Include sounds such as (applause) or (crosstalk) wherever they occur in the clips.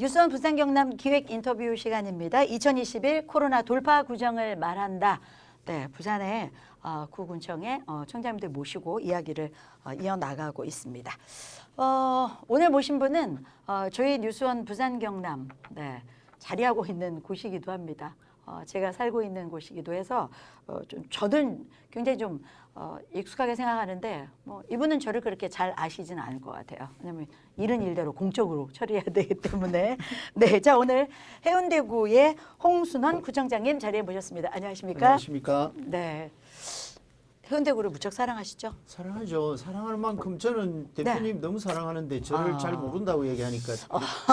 뉴스원 부산 경남 기획 인터뷰 시간입니다. 2021 코로나 돌파 구정을 말한다. 네, 부산의 어, 구군청의 어, 청장님들 모시고 이야기를 어, 이어 나가고 있습니다. 어, 오늘 모신 분은 어, 저희 뉴스원 부산 경남 네, 자리하고 있는 곳이기도 합니다. 어, 제가 살고 있는 곳이기도 해서 어, 좀 저는 굉장히 좀 어, 익숙하게 생각하는데 뭐 이분은 저를 그렇게 잘 아시지는 않을 것 같아요. 왜냐하면 일은 일대로 공적으로 처리해야 (laughs) 되기 때문에 네, 자 오늘 해운대구의 홍순원 구청장님 자리에 모셨습니다. 안녕하십니까? 안녕하십니까? 네, 해운대구를 무척 사랑하시죠? 사랑하죠. 사랑하는 만큼 저는 대표님 너무 사랑하는데 저를 아. 잘 모른다고 얘기하니까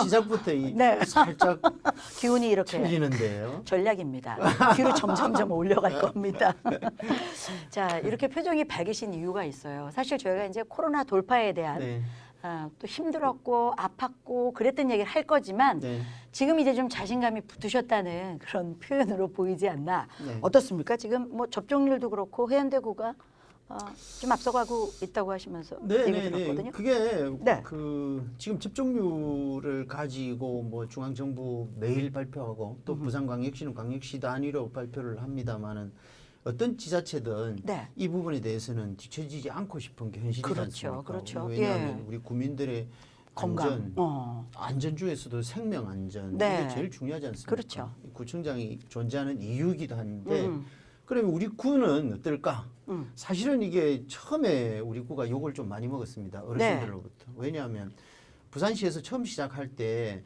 시작부터 이 네. 살짝 (laughs) 기운이 이렇게 틀리는데요. 전략입니다. 뒤로 점점점 올려갈 겁니다. (laughs) 자, 이렇게 표정이 밝으신 이유가 있어요. 사실 저희가 이제 코로나 돌파에 대한 네. 아, 또 힘들었고 아팠고 그랬던 얘기를 할 거지만 네. 지금 이제 좀 자신감이 붙으셨다는 그런 표현으로 보이지 않나 네. 어떻습니까? 지금 뭐 접종률도 그렇고 해운대구가 어, 좀 앞서가고 있다고 하시면서 네, 얘기 네, 들었거든요. 네. 그게 네. 그 지금 접종률을 가지고 뭐 중앙 정부 내일 발표하고 또 부산 광역시는 광역시 단위로 발표를 합니다만은 어떤 지자체든 네. 이 부분에 대해서는 뒤처지지 않고 싶은 게 현실이지 그렇죠, 않습니까? 그렇죠. 왜냐하면 예. 우리 국민들의 건강. 안전, 어. 안전 중에서도 생명 안전 네. 이게 제일 중요하지 않습니까? 그렇죠. 이 구청장이 존재하는 이유이기도 한데 음. 그러면 우리 구는 어떨까? 음. 사실은 이게 처음에 우리 구가 욕을 좀 많이 먹었습니다. 어르신들로부터. 왜냐하면 부산시에서 처음 시작할 때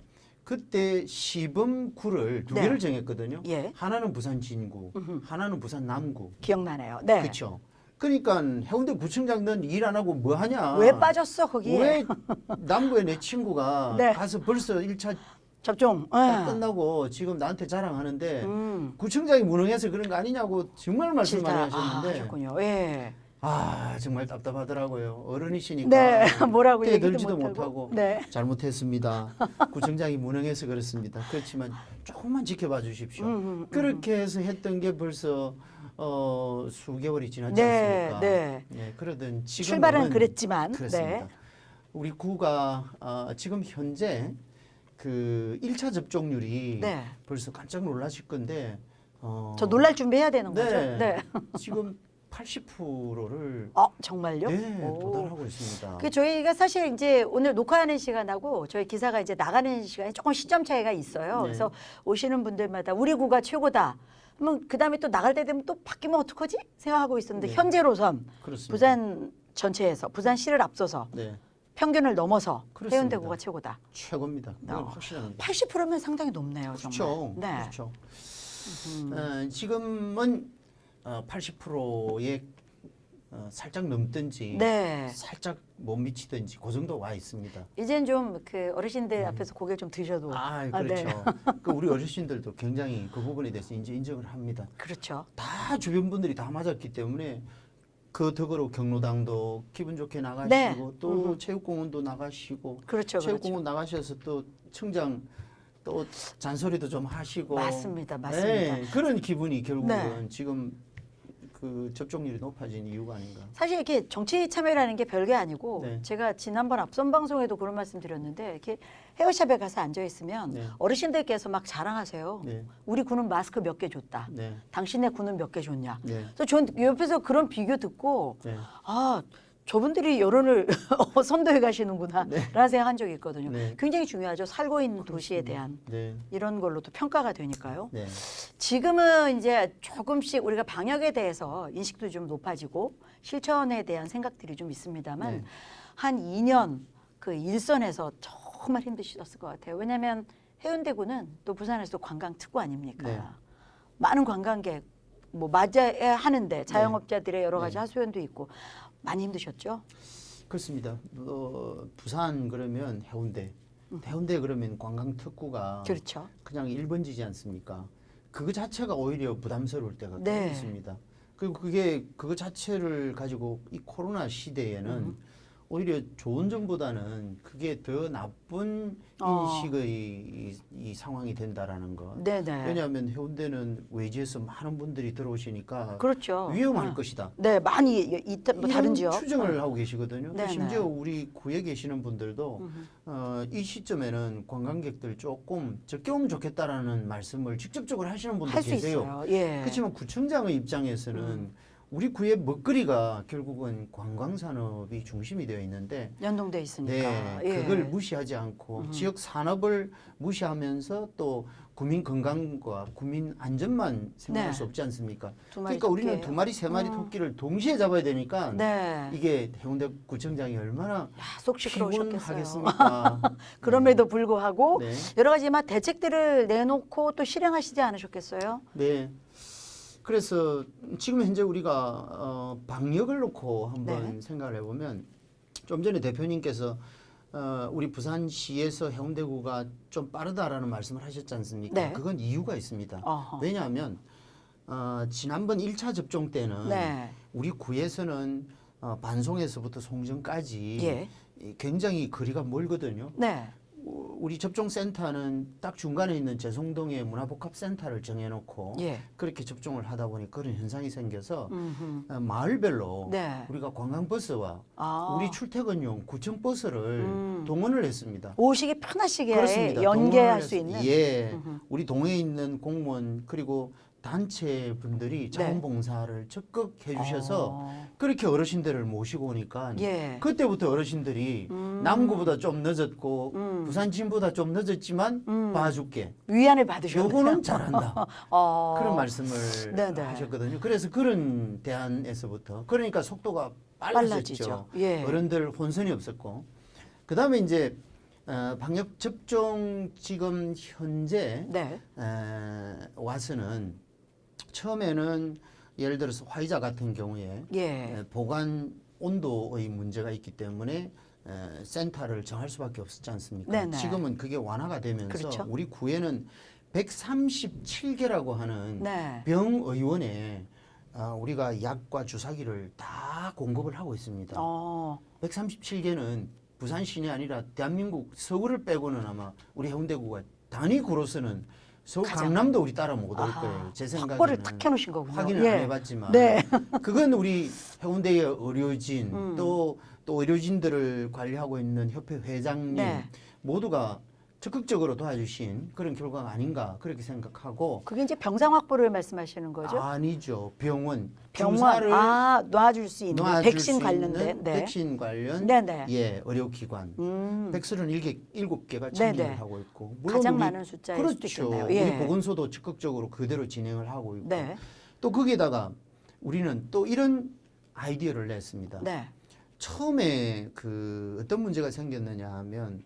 그때 시범구를 두 네. 개를 정했거든요. 예. 하나는 부산 진구, 하나는 부산 남구. 기억나네요. 네. 그렇죠. 그러니까 해운대 구청장은 일안 하고 뭐 하냐? 왜 빠졌어 거기에? 왜 남구에 내 친구가 (laughs) 네. 가서 벌써 1차 접종. 딱 예. 끝나고 지금 나한테 자랑하는데 음. 구청장이 무능해서 그런 거 아니냐고 정말 말씀 많이. 아, 하셨는데 하셨군요. 예. 아 정말 답답하더라고요. 어른이시니까 네, (laughs) 뭐라고 때 얘기도 들지도 못하고. 못하고 네. 잘못했습니다. (laughs) 구청장이 무능해서 그렇습니다. 그렇지만 조금만 지켜봐 주십시오. 음, 음, 음. 그렇게 해서 했던 게 벌써 어, 수개월이 지났지 네, 않습니까? 네. 네, 그러던 지금 출발은 그랬지만, 그렇습니다. 네. 우리 구가 어, 지금 현재 그 1차 접종률이 네. 벌써 깜짝 놀라실 건데 어, 저 놀랄 준비해야 되는 거죠? 네. 네. 지금 80%를 어, 정말요? 네, 오. 도달하고 있습니다. 그 저희가 사실 이제 오늘 녹화하는 시간하고 저희 기사가 이제 나가는 시간이 조금 시점 차이가 있어요. 네. 그래서 오시는 분들마다 우리 구가 최고다. 그러면 그다음에 또 나갈 때 되면 또 바뀌면 어떡하지? 생각하고 있었는데 네. 현재로선 그렇습니다. 부산 전체에서 부산시를 앞서서 네, 평균을 넘어서 그렇습니다. 해운대구가 최고다. 최고입니다. 그건 어. 확실합니다. 80%면 상당히 높네요, 그렇죠. 정말. 네. 그렇죠. 어, 지금은 어, 80%에 어, 살짝 넘든지 네. 살짝 못 미치든지 그 정도 와 있습니다. 이젠 좀 그 어르신들 앞에서 고개 좀 드셔도 음. 아, 네. 그렇죠. (laughs) 그 우리 어르신들도 굉장히 그 부분에 대해서 이제 인정을 합니다. 그렇죠. 다 주변 분들이 다 맞았기 때문에 그 덕으로 경로당도 기분 좋게 나가시고 네. 또 체육공원도 나가시고 그렇죠. 그렇죠. 체육공원 나가셔서 또 청장 또 잔소리도 좀 하시고 맞습니다. 맞습니다. 네, 그런 기분이 결국은 네. 지금 그 접종률이 높아진 이유가 아닌가. 사실 이렇게 정치 참여라는 게 별게 아니고 네. 제가 지난번 앞선 방송에도 그런 말씀 드렸는데 이렇게 헤어샵에 가서 앉아 있으면 네. 어르신들께서 막 자랑하세요. 네. 우리 군은 마스크 몇 개 줬다. 네. 당신네 군은 몇 개 줬냐. 네. 그래서 전 옆에서 그런 비교 듣고 네. 아 저분들이 여론을 (laughs) 선도해 가시는구나 네. 라는 생각한 적이 있거든요. 네. 굉장히 중요하죠. 살고 있는 도시에 대한 네. 이런 걸로도 평가가 되니까요. 네. 지금은 이제 조금씩 우리가 방역에 대해서 인식도 좀 높아지고 실천에 대한 생각들이 좀 있습니다만 네. 한 2년 그 일선에서 정말 힘드셨을 것 같아요. 왜냐하면 해운대구는 또 부산에서 관광 특구 아닙니까? 네. 많은 관광객 뭐 맞아야 하는데 자영업자들의 여러 가지 네. 하소연도 있고 많이 힘드셨죠? 그렇습니다. 어, 부산 그러면 해운대. 해운대 그러면 관광 특구가 그렇죠. 그냥 1번지지 않습니까? 그거 자체가 오히려 부담스러울 때가 네. 꽤 있습니다. 그리고 그게 그거 자체를 가지고 이 코로나 시대에는 오히려 좋은 점보다는 그게 더 나쁜 어. 인식의 이, 이 상황이 된다라는 것. 네네. 왜냐하면 해운대는 외지에서 많은 분들이 들어오시니까 그렇죠. 위험할 어. 것이다. 네, 많이 이, 이, 뭐 다른 지역 추정을 하고 계시거든요. 네네. 심지어 우리 구에 계시는 분들도 어, 이 시점에는 관광객들 조금 적게 오면 좋겠다라는 말씀을 직접적으로 하시는 분도 계세요. 있어요. 예. 그렇지만 구청장의 입장에서는 우리 구의 먹거리가 결국은 관광 산업이 중심이 되어 있는데 연동돼 있으니까. 네, 예. 그걸 무시하지 않고 지역 산업을 무시하면서 또 국민 건강과 국민 안전만 생각할 네. 수 없지 않습니까? 그러니까 우리는 토끼예요. 두 마리 세 마리 토끼를 동시에 잡아야 되니까 네. 이게 해운대 구청장이 얼마나. 피곤하겠습니까? (laughs) 그럼에도 불구하고 네. 여러 가지 막 대책들을 내놓고 또 실행하시지 않으셨겠어요? 네. 그래서 지금 현재 우리가 어, 방역을 놓고 한번 네. 생각을 해보면 좀 전에 대표님께서 어, 우리 부산시에서 해운대구가 좀 빠르다라는 말씀을 하셨지 않습니까? 네. 그건 이유가 있습니다. 어허. 왜냐하면 어, 지난번 1차 접종 때는 네. 우리 구에서는 어, 반송에서부터 송정까지 예. 이 굉장히 거리가 멀거든요. 네. 우- 우리 접종센터는 딱 중간에 있는 재송동에 문화복합센터를 정해놓고 예. 그렇게 접종을 하다 보니 그런 현상이 생겨서 음흠. 어, 마을별로 네. 우리가 관광버스와 아. 우리 출퇴근용 구청 버스를 음. 동원을 했습니다. 오시기 편하시게 그렇습니다. 연계할 수 있는. 예, 우리 동에 있는 공무원 그리고 단체 분들이 자원봉사를 적극 해주셔서 네. 어. 그렇게 어르신들을 모시고 오니까 예. 그때부터 어르신들이 남구보다 좀 늦었고 음. 부산 진보다 좀 늦었지만 음. 봐줄게. 위안을 받으셨네요. 요거는 잘한다. (laughs) 어. 그런 말씀을 네네. 하셨거든요. 그래서 그런 대안에서부터 그러니까 속도가 빨라졌죠. 예. 어른들 혼선이 없었고 그 다음에 이제 어, 방역 접종 지금 현재 네. 에, 와서는 처음에는 예를 들어서 화이자 같은 경우에 예. 에, 보관 온도의 문제가 있기 때문에 에, 센터를 정할 수밖에 없었지 않습니까? 네네. 지금은 그게 완화가 되면서 그렇죠. 우리 구에는 137개라고 하는 네. 병의원에 아, 우리가 약과 주사기를 다 공급을 하고 있습니다. 어. 137개는 부산 시내 아니라 대한민국 서울을 빼고는 아마 우리 해운대구가 단위 구로서는 서울 가장- 강남도 우리 따라 못 올 거예요. 제 생각에는 확보를 탁 해놓으신 거군요. 확인을 예. 안 해봤지만 네. (laughs) 그건 우리 해운대의 의료진 음. 또, 또 의료진들을 관리하고 있는 협회 회장님 네. 모두가 적극적으로 도와주신 그런 결과가 아닌가 그렇게 생각하고 그게 이제 병상 확보를 말씀하시는 거죠? 아니죠 병원 병원 아 놔줄 수 있는 놔줄 백신 수 관련된 있는 네. 백신 관련 네네. 예 의료기관 음. 백수는 일개 일곱 개가 네네. 참여를 하고 있고 가장 우리- 많은 숫자일 수도 그렇죠. 있겠네요. 예. 우리 보건소도 적극적으로 그대로 진행을 하고 있고 네. 또 거기에다가 우리는 또 이런 아이디어를 냈습니다. 네. 처음에 그 어떤 문제가 생겼느냐 하면 이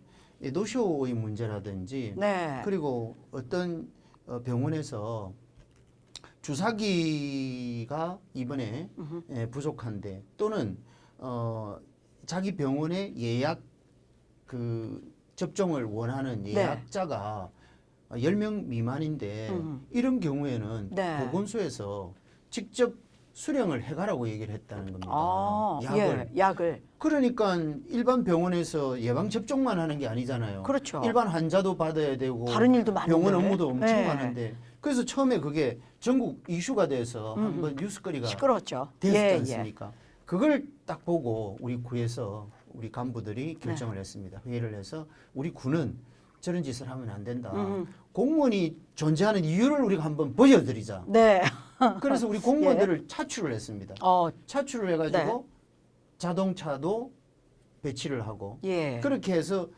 노쇼의 문제라든지 네. 그리고 어떤 어, 병원에서 주사기가 이번에 예, 부족한데 또는 어, 자기 병원에 예약 그 접종을 원하는 네. 예약자가 10명 미만인데 음. 이런 경우에는 네. 보건소에서 직접 수령을 해가라고 얘기를 했다는 겁니다. 아, 약을. 예, 약을. 그러니까 일반 병원에서 예방 접종만 하는 게 아니잖아요. 그렇죠. 일반 환자도 받아야 되고 다른 일도 많은데. 병원 업무도 엄청 네. 많은데 그래서 처음에 그게 전국 이슈가 돼서 음. 한번 뉴스거리가 시끄러웠죠. 됐지 예, 예. 않습니까? 그걸 딱 보고 우리 구에서 우리 간부들이 결정을 했습니다. 회의를 해서 우리 구는 저런 짓을 하면 안 된다. 음. 공무원이 존재하는 이유를 우리가 한번 보여드리자. 네. (laughs) 그래서 우리 공무원들을 차출을 했습니다. 어, 차출을 해가지고 네. 자동차도 배치를 하고 예. 그렇게 해서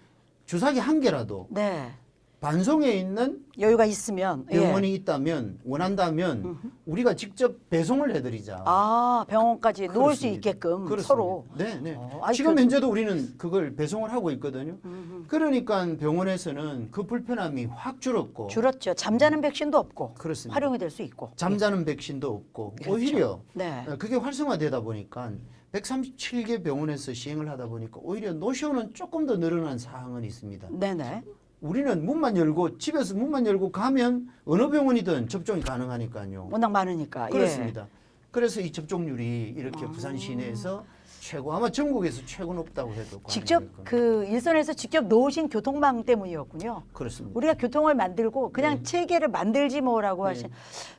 주사기 한 개라도 네. 반송에 있는 여유가 있으면 예. 병원이 있다면 원한다면 우리가 직접 배송을 해드리자. 아, 병원까지 놓을 수. 있게끔 그렇습니다. 서로 네, 네. 어, 아이, 지금 그- 현재도 우리는 그걸 배송을 하고 있거든요. 그러니까 병원에서는 그 불편함이 확 줄었고 줄었죠. 잠자는 백신도 없고 그렇습니다. 활용이 될 수 있고. 잠자는 백신도 없고 그렇죠. 오히려 네. 어, 그게 활성화되다 보니까 137개 병원에서 시행을 하다 보니까 오히려 노쇼는 조금 더 늘어난 사항은 있습니다. 네네. 우리는 문만 열고 집에서 문만 열고 가면 어느 병원이든 접종이 가능하니까요. 워낙 많으니까. 예. 그렇습니다. 그래서 이 접종률이 이렇게 부산 시내에서 최고 아마 전국에서 최고 높다고 해도 직접. 그 일선에서 직접 놓으신 교통망 때문이었군요. 그렇습니다. 우리가 교통을 만들고 그냥 네. 체계를 만들지 뭐라고 네. 하신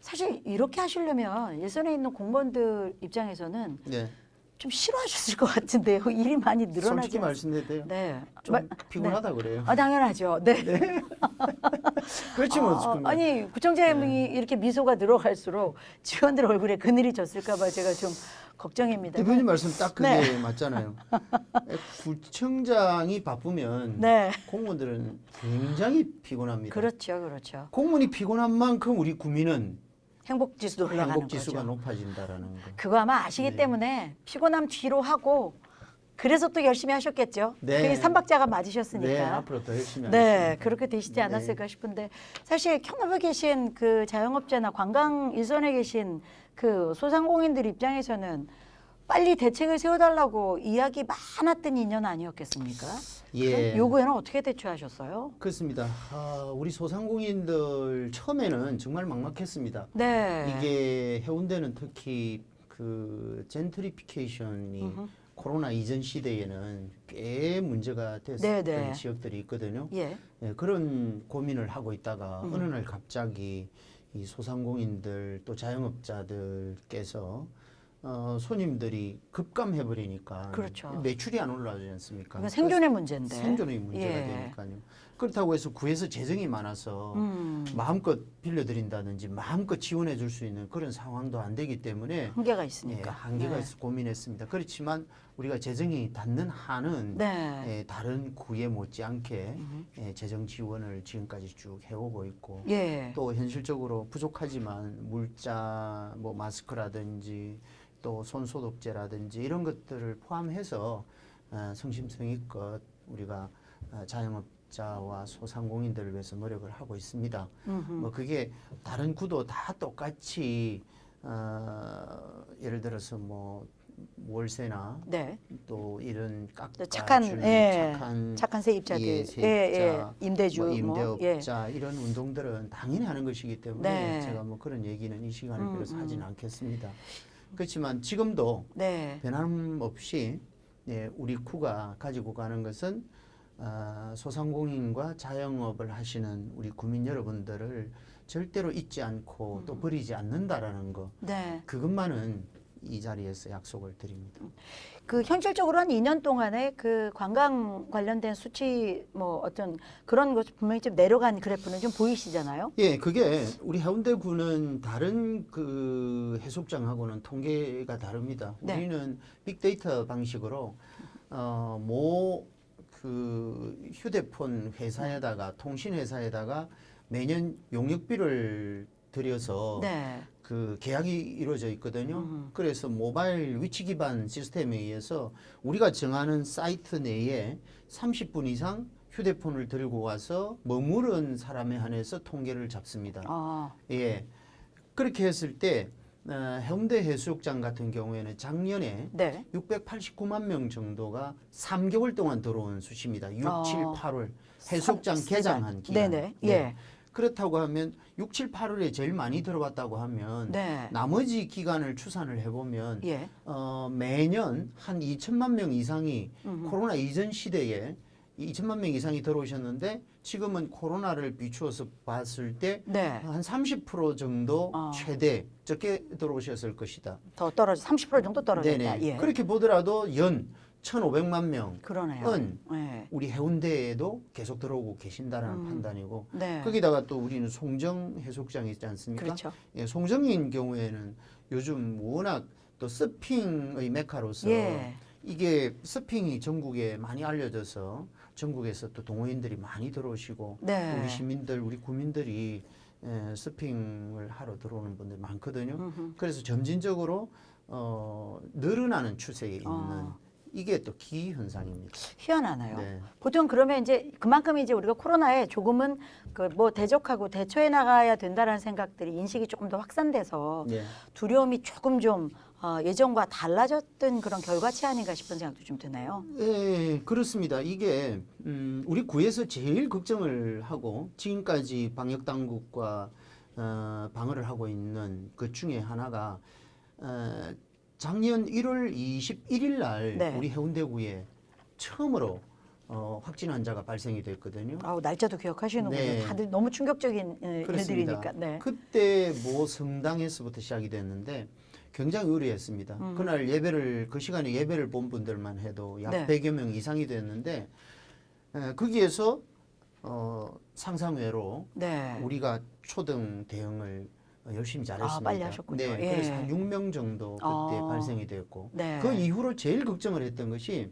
사실 이렇게 하시려면 일선에 있는 공무원들 입장에서는 네. 좀 싫어하셨을 것 같은데요. 일이 많이 늘어나지 솔직히 않- 돼요. 네. 좀 말- 피곤하다 그래요. 아 당연하죠. 네. (laughs) 그렇지 뭐 아, 아니 구청장님이 이렇게 미소가 늘어갈수록 직원들 얼굴에 그늘이 졌을까봐 제가 좀 걱정입니다. 대표님 말씀 딱 그게 네. 맞잖아요. (laughs) 구청장이 바쁘면 네, 공무원들은 굉장히 피곤합니다. 그렇죠, 그렇죠. 공무원이 피곤한 만큼 우리 국민은 행복 지수도 올라가는 행복 지수가 거죠. 높아진다라는 거. 그거 아마 아시기 네. 때문에 피곤함 뒤로 하고 그래서 또 열심히 하셨겠죠. 네. 그게 삼박자가 네, 맞으셨으니까. 앞으로 더 열심히 네, 하겠습니다. 그렇게 되시지 네. 않았을까 싶은데 사실 현업에 계신 그 자영업자나 관광 일선에 계신 그 소상공인들 입장에서는 빨리 대책을 세워달라고 이야기 많았던 인연 아니었겠습니까? 예. 요구에는 어떻게 대처하셨어요? 그렇습니다. 아, 우리 소상공인들 처음에는 정말 막막했습니다. 네. 이게 해운대는 특히 그 젠트리피케이션이 음흠. 코로나 이전 시대에는 꽤 문제가 됐었던 네, 네. 지역들이 있거든요. 예. 예, 그런 고민을 하고 있다가 음. 어느 날 갑자기 이 소상공인들 또 자영업자들께서 어, 손님들이 급감해 버리니까 그렇죠. 매출이 안 올라가지 않습니까? 이건 생존의 문제인데. 생존의 문제가 예. 되니까요. 그렇다고 해서 구에서 재정이 많아서 음, 마음껏 빌려드린다든지 마음껏 지원해 줄 수 있는 그런 상황도 안 되기 때문에 한계가 예, 있으니까. 한계가 네. 있어 고민했습니다. 그렇지만 우리가 재정이 닿는 한은 네. 예, 다른 구에 못지않게. 예, 재정 지원을 지금까지 쭉 해오고 있고 예. 또 현실적으로 부족하지만 물자 뭐 마스크라든지 또 손소독제라든지 이런 것들을 포함해서 어, 성심성의껏 우리가 어, 자영업자와 소상공인들을 위해서 노력을 하고 있습니다. 음흠. 뭐 그게 다른 구도 다 똑같이 어, 예를 들어서 뭐 월세나 네. 또 이런 깎아 착한 주는 예, 착한 착한 세입자들, 예, 예, 세입자, 예, 임대주, 뭐 뭐, 예. 임대업자 이런 운동들은 당연히 하는 것이기 때문에 네. 제가 뭐 그런 얘기는 이 시간을 음, 빌어서 음. 하지는 않겠습니다. 그렇지만 지금도 네. 변함없이 예, 우리 쿠가 가지고 가는 것은 아, 소상공인과 자영업을 하시는 우리 구민 여러분들을 절대로 잊지 않고 음. 또 버리지 않는다라는 거 네. 그것만은 이 자리에서 약속을 드립니다. 그 현실적으로 한 2년 동안에 그 관광 관련된 수치 뭐 어떤 그런 것 분명히 좀 내려간 그래프는 좀 보이시잖아요. 예, 그게 우리 해운대구는 다른 그 해수욕장하고는 통계가 다릅니다. 네. 우리는 빅데이터 방식으로 어, 어뭐그 휴대폰 회사에다가 통신 회사에다가 매년 용역비를 들여서 네. 그 계약이 이루어져 있거든요. 음. 그래서 모바일 위치 기반 시스템에 의해서 우리가 정하는 사이트 내에 30분 이상 휴대폰을 들고 와서 머무른 사람에 한해서 통계를 잡습니다. 아, 예. 그렇게 했을 때 어, 해운대 해수욕장 같은 경우에는 작년에 네. 689만 명 정도가 3개월 동안 들어온 수치입니다. 6, 어. 7, 8월 해수욕장 삼- 개장한 기간. 네네. 예. 그렇다고 하면 6, 7, 8월에 제일 많이 들어왔다고 하면 네. 나머지 기간을 추산을 해보면 예. 어, 매년 한 2천만 명 이상이 음흠. 코로나 이전 시대에 2천만 명 이상이 들어오셨는데 지금은 코로나를 비추어서 봤을 때 네. 한30% 정도 어. 최대 적게 들어오셨을 것이다. 더 떨어져 30% 정도 떨어졌다. 네네. 예. 그렇게 보더라도 연 1,500만 명 그러네요. 은 네. 우리 해운대에도 계속 들어오고 계신다는 음. 판단이고 네. 거기다가 또 우리는 송정 해수욕장이 있지 않습니까? 그렇죠. 예, 송정인 경우에는 요즘 워낙 또 서핑의 메카로서 예. 이게 서핑이 전국에 많이 알려져서 전국에서 또 동호인들이 많이 들어오시고 네. 우리 시민들, 우리 구민들이 에, 서핑을 하러 들어오는 분들이 많거든요. 음흠. 그래서 점진적으로 어, 늘어나는 추세에 있는 어. 이게 또 기후 현상입니다. 희한하네요. 네. 보통 그러면 이제 그만큼 이제 우리가 코로나에 조금은 그 뭐 대적하고 대처해 나가야 된다라는 생각들이 인식이 조금 더 확산돼서 네. 두려움이 조금 좀 어, 예전과 달라졌던 그런 결과치 아닌가 싶은 생각도 좀 드네요. 예, 그렇습니다. 이게 음, 우리 구에서 제일 걱정을 하고 지금까지 방역 당국과 어, 방어를 하고 있는 그 중에 하나가 어, 작년 1월 21일 날 네. 우리 해운대구에 처음으로 어, 확진 환자가 발생이 됐거든요. 아우 날짜도 기억하시는군요. 네. 다들 너무 충격적인 예, 그렇습니다. 일들이니까. 네. 그때 모 성당에서부터 시작이 됐는데 굉장히 의뢰했습니다. 음. 그날 예배를 그 시간에 예배를 본 분들만 해도 약 네. 100여 명 이상이 됐는데 에, 거기에서 어, 상상외로 네. 우리가 초등 대응을 어, 열심히 잘했습니다. 아, 빨리 하셨군요. 네, 예. 그래서 한 6명 정도 그때 아. 발생이 됐고 네. 그 이후로 제일 걱정을 했던 것이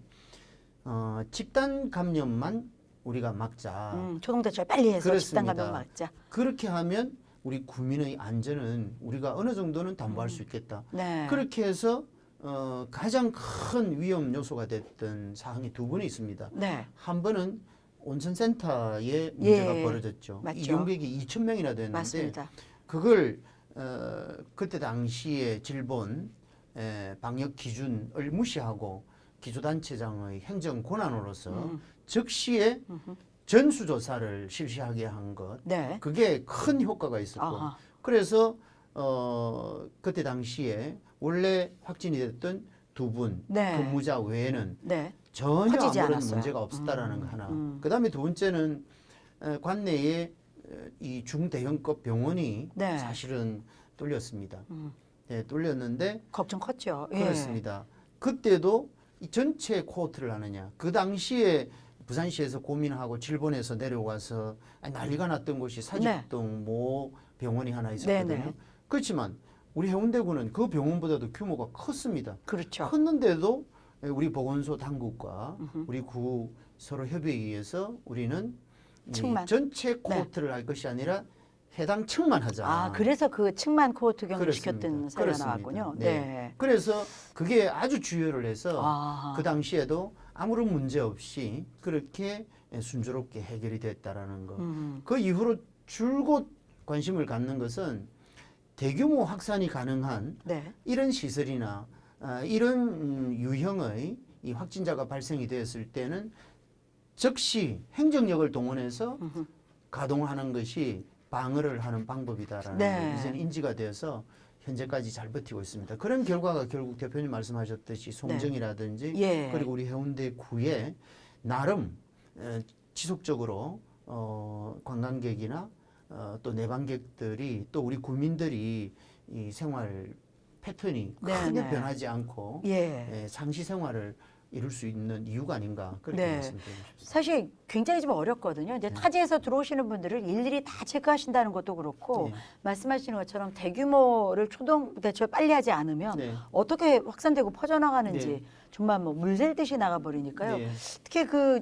어, 집단 감염만 우리가 막자. 음, 초동대처 빨리 해서 집단 그렇습니다. 감염 막자. 그렇게 하면 우리 국민의 안전은 우리가 어느 정도는 담보할 수 있겠다. 네. 그렇게 해서 어, 가장 큰 위험 요소가 됐던 사항이 두 번이 있습니다. 네. 한 번은 온천센터에 문제가 예, 벌어졌죠. 맞죠. 이 용객이 2천 명이나 됐는데 맞습니다. 그걸 어, 그때 당시에 질본 에, 방역 기준을 무시하고 기초단체장의 행정 권한으로서 음. 즉시에 전수조사를 실시하게 한 것. 네. 그게 큰 효과가 있었고 아하. 그래서 어 그때 당시에 원래 확진이 됐던 두 분 네. 근무자 외에는 네. 전혀 아무런 않았어요. 문제가 없었다라는 음, 거 하나. 음. 그 다음에 두 번째는 어, 관내에 어, 이 중대형급 병원이 네. 사실은 뚫렸습니다. 음. 네, 뚫렸는데 걱정 컸죠. 예. 그렇습니다. 그때도 이 전체 코호트를 하느냐. 그 당시에 부산시에서 고민하고 질본에서 내려와서 난리가 났던 곳이 사직동 모 병원이 하나 있었거든요. 네. 네네. 그렇지만 우리 해운대구는 그 병원보다도 규모가 컸습니다. 그렇죠. 컸는데도 우리 보건소 당국과 우리 구 서로 협의에 의해서 우리는 이 층만. 전체 코호트를 할 것이 아니라 해당 층만 하자. 아, 그래서 그 층만 코호트 경을. 시켰던 사례가 그렇습니다. 나왔군요. 네. 네. 그래서 그게 아주 주요를 해서 아. 그 당시에도 아무런 문제 없이 그렇게 순조롭게 해결이 됐다라는 거. 음. 그 이후로 줄곧 관심을 갖는 것은 대규모 확산이 가능한 네. 이런 시설이나 아, 이런 음, 유형의 이 확진자가 발생이 되었을 때는 즉시 행정력을 동원해서 가동하는 것이 방어를 하는 방법이다라는 네. 게 이제는 인지가 되어서 현재까지 잘 버티고 있습니다. 그런 결과가 결국 대표님 말씀하셨듯이 송정이라든지 예. 그리고 우리 해운대 구에 나름 에, 지속적으로 어, 관광객이나 어, 또 내방객들이 또 우리 구민들이 이 생활 패턴이 네, 크게 네. 변하지 않고 예. 예, 상시 생활을 이룰 수 있는 이유가 아닌가 그렇게 네. 말씀드리고 싶습니다. 사실 굉장히 좀 어렵거든요. 네. 이제 타지에서 들어오시는 분들을 일일이 다 체크하신다는 것도 그렇고 네. 말씀하시는 것처럼 대규모를 초동 대처 빨리 하지 않으면 네. 어떻게 확산되고 퍼져나가는지 네. 정말 뭐 물샐듯이 나가버리니까요. 네. 특히 그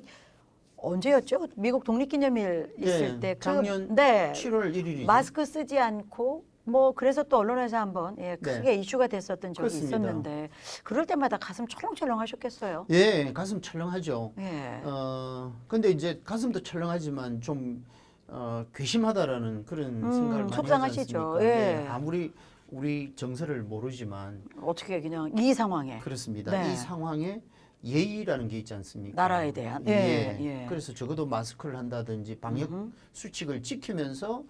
언제였죠? 미국 독립기념일 있을 네, 때 그, 작년 네, 7월 1일이죠. 마스크 쓰지 않고 뭐 그래서 또 언론에서 한번 예, 네. 크게 이슈가 됐었던 적이 그렇습니다. 있었는데 그럴 때마다 가슴 철렁철렁 하셨겠어요. 예, 가슴 철렁하죠. 예. 어, 근데 이제 가슴도 철렁하지만 좀 어, 괘씸하다라는 그런 음, 생각을 많이 속상하시죠. 하지? 예. 네, 아무리 우리 정서를 모르지만 어떻게 그냥 이 상황에 그렇습니다. 네. 이 상황에 예의라는 게 있지 않습니까? 나라에 대한. 예, 예. 그래서 적어도 마스크를 한다든지 방역 수칙을 지키면서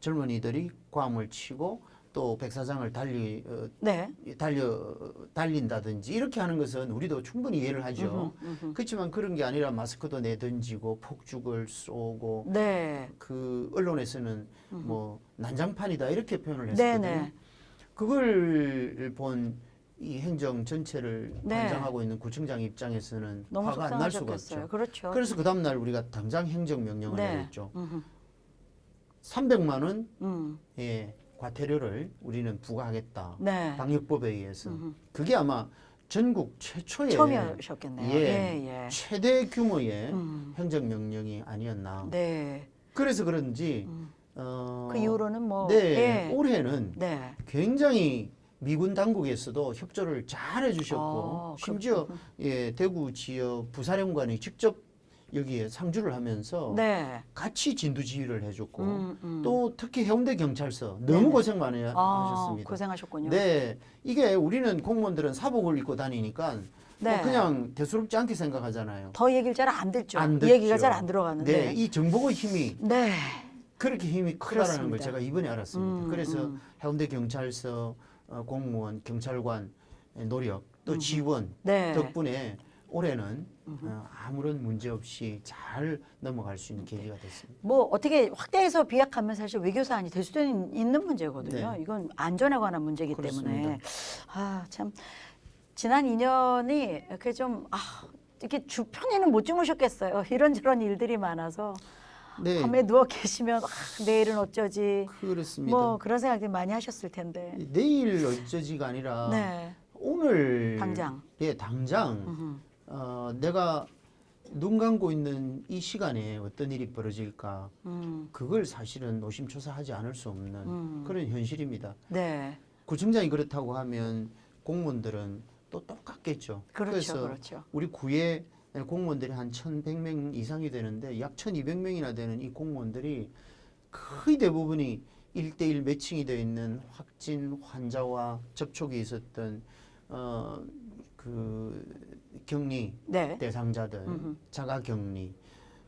젊은이들이 괌을 치고 또 백사장을 달리 어, 네. 달려 달린다든지 이렇게 하는 것은 우리도 충분히 이해를 하죠. 그렇지만 그런 게 아니라 마스크도 내던지고 폭죽을 쏘고 네. 그 언론에서는 뭐 난장판이다 이렇게 표현을 네, 했거든요. 네. 그걸 본 이 행정 전체를 네. 관장하고 있는 구청장 입장에서는 화가 안 날 수가. 없죠. 그렇죠. 그래서 그 다음 날 우리가 당장 행정 명령을 네. 내렸죠. 음흠. 300만 원 음. 의 과태료를 우리는 부과하겠다. 네. 방역법에 의해서 그게 아마 전국 최초의 처음이셨겠네요. 예, 예, 예. 최대 규모의 음. 행정 명령이 아니었나. 네. 그래서 그런지 어, 그 이후로는 뭐 네 예. 올해는 네. 굉장히 미군 당국에서도 협조를 잘 해주셨고 어, 심지어 예 대구 지역 부사령관이 직접 여기에 상주를 하면서 네. 같이 진두 지휘를 해줬고 음, 음. 또 특히 해운대 경찰서 너무 네네. 고생 많이 아, 하셨습니다. 고생하셨군요. 네, 이게 우리는 공무원들은 사복을 입고 다니니까 네. 뭐 그냥 대수롭지 않게 생각하잖아요. 더 얘기를 잘 안 듣죠. 안이 듣죠. 얘기가 잘 안 들어가는데. 네, 이 정보의 힘이 네. 그렇게 힘이 크다라는 그렇습니다. 걸 제가 이번에 알았습니다. 음, 그래서 음. 해운대 경찰서 어, 공무원, 경찰관 노력 또 지원 네. 덕분에 올해는 어, 아무런 문제 없이 잘 넘어갈 수 있는 계기가 됐습니다. 뭐 어떻게 확대해서 비약하면 사실 외교 사안이 될 수도 있는- 문제거든요. 네. 이건 안전에 관한 문제이기 그렇습니다. 때문에 아 참 지난 2년이 이렇게 좀 아, 이렇게 주편에는 못 주무셨겠어요. (laughs) 이런저런 일들이 많아서 네, 밤에 누워 계시면 아, 내일은 어쩌지 그렇습니다. 뭐 그런 생각들 많이 하셨을 텐데. 내일 어쩌지가 아니라 네. 오늘 당장. 예 당장. 어, 내가 눈 감고 있는 이 시간에 어떤 일이 벌어질까 음. 그걸 사실은 노심초사하지 않을 수 없는 음. 그런 현실입니다. 네. 구청장이 그렇다고 하면 공무원들은 또 똑같겠죠. 그렇죠. 래서 그렇죠. 우리 구에 공무원들이 한 1,100명 이상이 되는데 약 1,200명이나 되는 이 공무원들이 거의 대부분이 1대1 매칭이 되어 있는 확진 환자와 접촉이 있었던 어, 그 격리 네. 대상자들, 음흠. 자가 격리,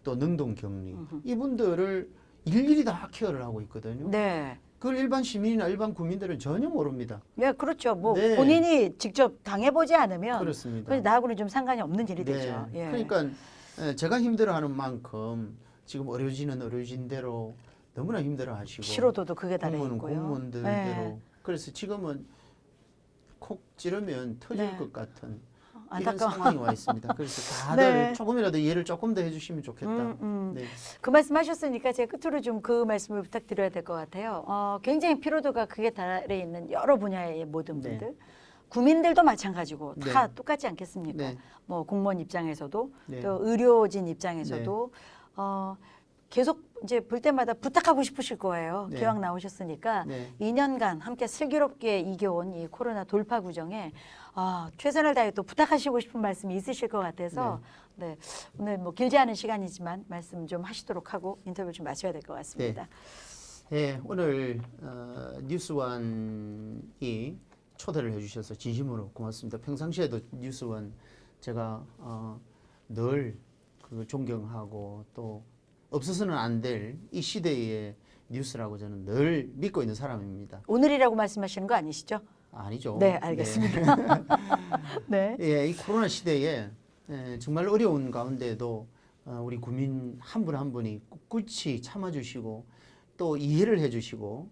또 능동 격리 이분들을 일일이 다 케어를 하고 있거든요. 네. 그걸 일반 시민이나 일반 국민들은 전혀 모릅니다. 네, 그렇죠. 뭐 네. 본인이 직접 당해보지 않으면 그렇습니다. 나하고는 좀 상관이 없는 일이 네. 되죠. 예. 그러니까 에, 제가 힘들어하는 만큼 지금 의료진은 의료진 대로 너무나 힘들어하시고 피로도도 그게 달해 공무원은 있고요. 공무원들 대로 네. 그래서 지금은 콕 찌르면 터질 네. 것 같은 안타까워. 이런 상황이 와 있습니다. 그래서 다들 네. 조금이라도 이해를 조금 더 해주시면 좋겠다. 음, 음. 네. 그 말씀하셨으니까 제가 끝으로 좀 그 말씀을 부탁드려야 될 것 같아요. 어, 굉장히 피로도가 크게 달해 있는 여러 분야의 모든 네. 분들. 국민들도 마찬가지고 다 네. 똑같지 않겠습니까? 네. 뭐 공무원 입장에서도 네. 또 의료진 입장에서도 어, 계속 이제 볼 때마다 부탁하고 싶으실 거예요. 네. 기왕 나오셨으니까 네. 2년간 함께 슬기롭게 이겨온 이 코로나 돌파 구정에 아, 최선을 다해 또 부탁하시고 싶은 말씀이 있으실 것 같아서 네. 오늘 뭐 길지 않은 시간이지만 말씀 좀 하시도록 하고 인터뷰 좀 마쳐야 될 것 같습니다. 네, 오늘 어, 뉴스원이 초대를 해주셔서 진심으로 고맙습니다. 평상시에도 뉴스원 제가 어, 늘 그 존경하고 또 없어서는 안 될 이 시대의 뉴스라고 저는 늘 믿고 있는 사람입니다. 오늘이라고 말씀하시는 거 아니시죠? 아니죠? 네, 알겠습니다. 네. (laughs) 예, 이 코로나 시대에 예, 정말 어려운 가운데도 어, 우리 국민 한 분 한 분이 꿋꿋이 참아주시고 또 이해를 해주시고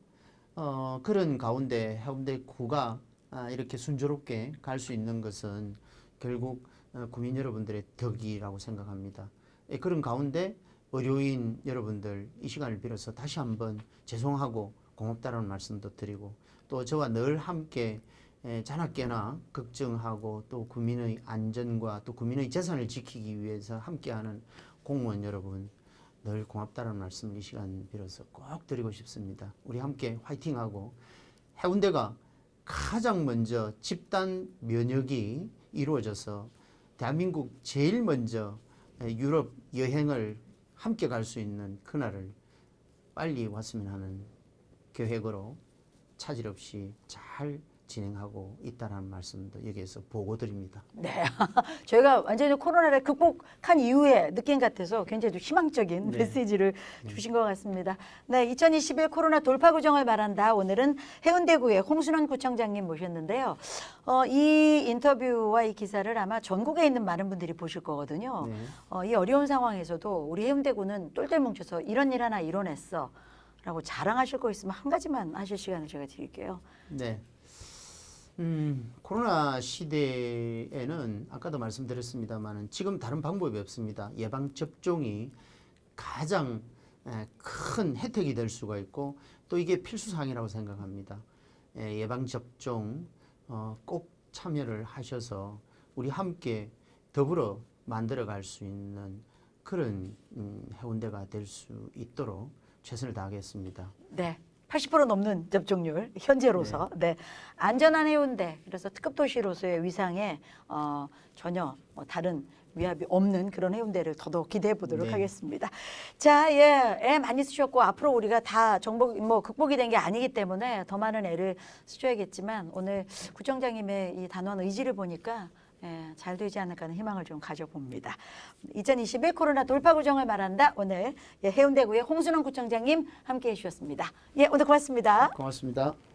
어, 그런 가운데 해운대 구가 아, 이렇게 순조롭게 갈 수 있는 것은 결국 어, 국민 여러분들의 덕이라고 생각합니다. 예, 그런 가운데 의료인 여러분들 이 시간을 빌어서 다시 한번 죄송하고 고맙다는 말씀도 드리고 또 저와 늘 함께 에, 자나깨나 걱정하고 또 국민의 안전과 또 국민의 재산을 지키기 위해서 함께하는 공무원 여러분 늘 고맙다는 말씀 이 시간 빌어서 꼭 드리고 싶습니다. 우리 함께 화이팅하고 해운대가 가장 먼저 집단 면역이 이루어져서 대한민국 제일 먼저 에, 유럽 여행을 함께 갈 수 있는 그날을 빨리 왔으면 하는 계획으로 차질 없이 잘 진행하고 있다는 말씀도 여기에서 보고 드립니다. 네. (laughs) 저희가 완전히 코로나를 극복한 이후에 느낌 같아서 굉장히 좀 희망적인 네. 메시지를 주신 것 같습니다. 네. 2021 코로나 돌파 구정을 말한다. 오늘은 해운대구의 홍순원 구청장님 모셨는데요. 어, 이 인터뷰와 이 기사를 아마 전국에 있는 많은 분들이 보실 거거든요. 네. 어, 이 어려운 상황에서도 우리 해운대구는 똘똘 뭉쳐서 이런 일 하나 이뤄냈어. 라고 자랑하실 거 있으면 한 가지만 하실 시간을 제가 드릴게요. 네. 음, 코로나 시대에는 아까도 말씀드렸습니다만은 지금 다른 방법이 없습니다. 예방 접종이 가장 에, 큰 혜택이 될 수가 있고 또 이게 필수 사항이라고 생각합니다. 에, 예방 접종 어, 꼭 참여를 하셔서 우리 함께 더불어 만들어 갈 수 있는 그런 음, 해운대가 될 수 있도록 최선을 다하겠습니다. 네. 80% 넘는 접종률 현재로서 네. 안전한 해운대 그래서 특급 도시로서의 위상에 어, 전혀 뭐 다른 위압이 없는 그런 해운대를 더더욱 기대해 보도록 네. 하겠습니다. 자, 예, 애 많이 쓰셨고 앞으로 우리가 다 정복 뭐 극복이 된 게 아니기 때문에 더 많은 애를 쓰셔야겠지만 오늘 구청장님의 이 단호한 의지를 보니까 예, 잘 되지 않을까 하는 희망을 좀 가져봅니다. 2021 코로나 돌파 구정을 말한다. 오늘 예, 해운대구의 홍순원 구청장님 함께해 주셨습니다. 예, 오늘 고맙습니다. 고맙습니다.